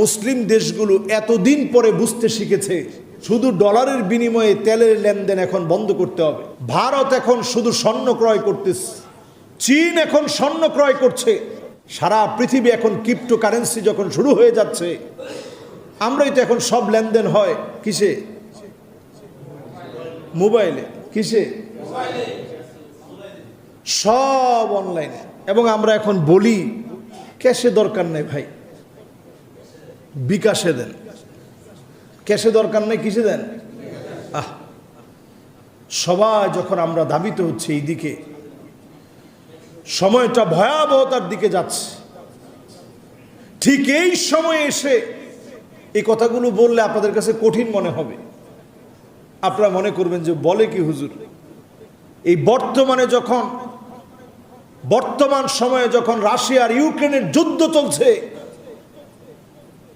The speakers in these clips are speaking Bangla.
মুসলিম দেশগুলো এতদিন পরে বুঝতে শিখেছে, শুধু ডলারের বিনিময়ে তেলের লেনদেন এখন বন্ধ করতে হবে। ভারত এখন শুধু স্বর্ণ ক্রয় করতেছে, চীন এখন স্বর্ণ ক্রয় করছে। সারা পৃথিবী এখন ক্রিপ্টো কারেন্সি যখন শুরু হয়ে যাচ্ছে, আমরাই তো এখন সব লেনদেন হয় কিসে? মোবাইলে, কিসে? সব অনলাইনে এবং আমরা এখন বলি, ক্যাশে দরকার নেই ভাই। বিকাশে দেন। ক্যাশে দরকার নেই, কিসে দেন? আহ, সবাই যখন আমরা দাবিত হচ্ছে এই দিকে সময়টা ভয়াবহতার দিকে যাচ্ছে। ঠিক এই সময়ে এসে এই কথাগুলো বললে আপনাদের কাছে কঠিন মনে হবে। আপনারা মনে করবেন যে, বলে কি হুজুর? এই বর্তমানে যখন, বর্তমান সময়ে যখন রাশিয়া আর ইউক্রেনের যুদ্ধ চলছে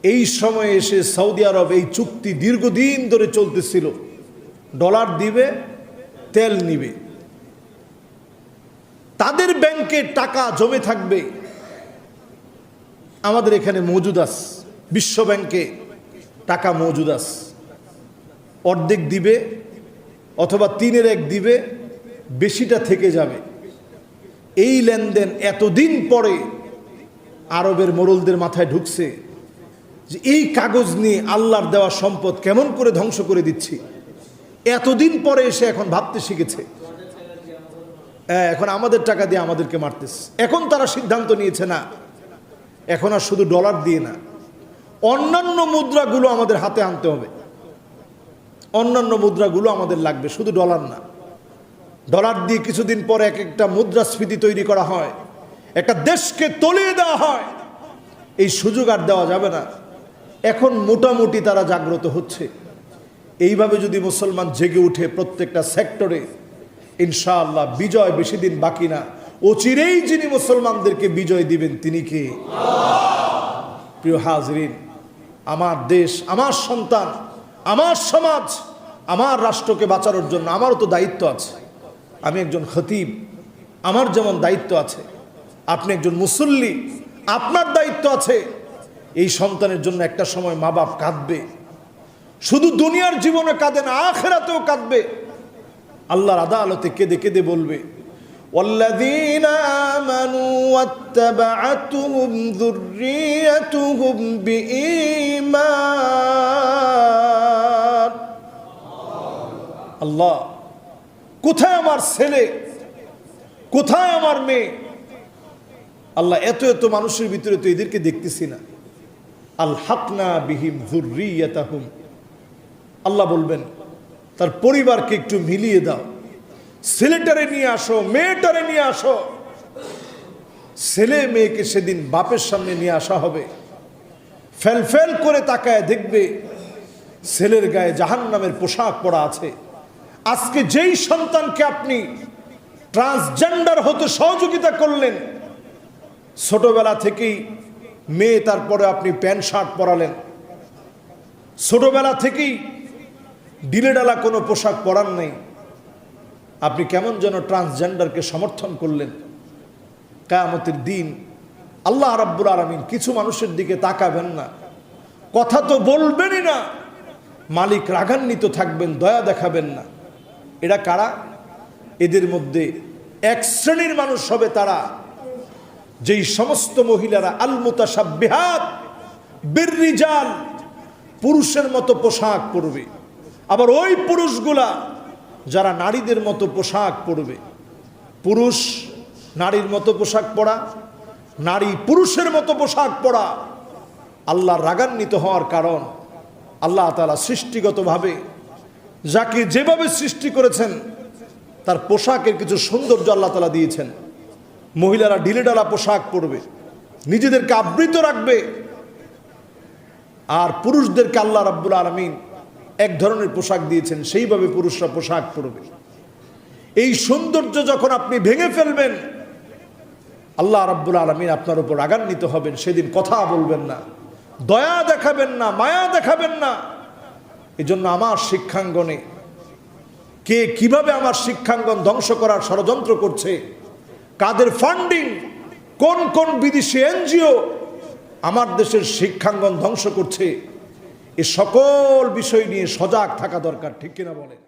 এই সময়ে এসে সৌদি আরব এই চুক্তি দীর্ঘদিন ধরে চলতেছিল। ডলার দিবে, তেল নিবে। তাদের ব্যাংকে টাকা জমে থাকবে। আমাদের এখানে মজুদ আস। বিশ্ব ব্যাংকে টাকা মজুদ আস। অর্ধেক দিবে অথবা তিনের এক দিবে, বেশিটা থেকে যাবে। এই লেনদেন এতদিন পরে আরবের মোড়লদের মাথায় ঢুকছে। যে এই কাগজ নিয়ে আল্লাহর দেওয়া সম্পদ কেমন করে ধ্বংস করে দিচ্ছি? এতদিন পরে এসে এখন ভাবতে শিখেছে। এখন আমাদের টাকা দিয়ে আমাদেরকে মারতেছে। এখন তারা সিদ্ধান্ত নিয়েছে না, এখন আর শুধু ডলার দিয়ে না, অন্যান্য মুদ্রাগুলো আমাদের হাতে আনতে হবে। অন্যান্য মুদ্রাগুলো আমাদের লাগবে, শুধু ডলার না। ডলার দিয়ে কিছুদিন পরে এক একটা মুদ্রাস্ফীতি তৈরি করা হয়, একটা দেশকে তলিয়ে দেওয়া হয়। এই সুযোগ আর দেওয়া যাবে না। এখন মোটামুটি তারা জাগ্রত হচ্ছে। এইভাবে যদি মুসলমান জেগে উঠে প্রত্যেকটা সেক্টরে, ইনশাআল্লাহ বিজয় বেশি দিন বাকি না। অচিরেই যিনি মুসলমানদেরকে বিজয় দিবেন তিনি কে? প্রিয় হাজরিন, আমার দেশ, আমার সন্তান, আমার সমাজ, আমার রাষ্ট্রকে বাঁচানোর জন্য আমারও তো দায়িত্ব আছে। আমি একজন খতিব, আমার যেমন দায়িত্ব আছে। আপনি একজন মুসল্লি, আপনার দায়িত্ব আছে। এই সন্তানের জন্য একটা সময় মা বাপ কাঁদবে শুধু দুনিয়ার জীবনে কাঁদে না আখেরাতেও কাঁদবে আল্লাহর আদালতে কেঁদে কেঁদে বলবে والذين آمنوا واتبعتهم ذريتهم بإيمان আল্লাহ কোথায় আমার ছেলে কোথায় আমার মেয়ে আল্লাহ এত এত মানুষের ভিতরে তো এদেরকে দেখতেছি না আল হাকনা বিহিম হুম আল্লাহ বলবেন, তার পরিবারকে একটু মিলিয়ে দাও। ছেলেটারে নিয়ে আসো, মেয়েটারে নিয়ে আসো। ছেলে মেয়েকে সেদিন বাপের সামনে নিয়ে আসা হবে। ফেল ফেল করে তাকায় দেখবে ছেলের গায়ে জাহান নামের পোশাক পরা আছে। আজকে যেই সন্তানকে আপনি ট্রান্সজেন্ডার হতে সহযোগিতা করলেন, ছোটবেলা থেকেই মেয়ে, তারপরে আপনি প্যান্ট, শার্ট পরালেন। ছোটবেলা থেকেই ডিলেডালা কোনো পোশাক পরান নেই। আপনি কেমন যেন ট্রান্সজেন্ডারকে সমর্থন করলেন। কায়ামতের দিন আল্লাহ রাব্বুল আলমিন কিছু মানুষের দিকে তাকাবেন না। কথা তো বলবেনই না। মালিক রাগান্বিত থাকবেন, দয়া দেখাবেন না। এরা কারা? এদের মধ্যে এক শ্রেণির মানুষ হবে তারা। যেই সমস্ত মহিলারা আলমুতাসাবিহাত বিররিজাল, পুরুষের মতো পোশাক পরবে। আবার ওই পুরুষগুলা যারা নারীদের মতো পোশাক পরবে। পুরুষ নারীর মতো পোশাক পরা, নারী পুরুষের মতো পোশাক পরা। আল্লাহ রাগান্বিত হওয়ার কারণ আল্লাহ তালা সৃষ্টিগতভাবে যাকে যেভাবে সৃষ্টি করেছেন, তার পোশাকের কিছু সৌন্দর্য আল্লাহ তালা দিয়েছেন। মহিলারা ঢিলেডালা পোশাক পরবে, নিজেদেরকে আবৃত রাখবে আর পুরুষদেরকে আল্লাহ রাব্বুল আলমিন এক ধরনের পোশাক দিয়েছেন, সেইভাবে পুরুষরা পোশাক পরবে। এই সৌন্দর্য যখন আপনি ভেঙে ফেলবেন, আল্লাহ রাব্বুল আলমিন আপনার উপর রাগান্বিত হবেন, সেদিন কথা বলবেন না, দয়া দেখাবেন না, মায়া দেখাবেন না। এজন্য আমার শিক্ষাঙ্গনে কে কীভাবে আমার শিক্ষাঙ্গন ধ্বংস করার ষড়যন্ত্র করছে কাদের ফান্ডিং কোন কোন বিদেশি এনজিও আমার দেশের শিক্ষাঙ্গন ধ্বংস করছে, এ সকল বিষয় নিয়ে সজাগ থাকা দরকার, ঠিক কিনা বলেন?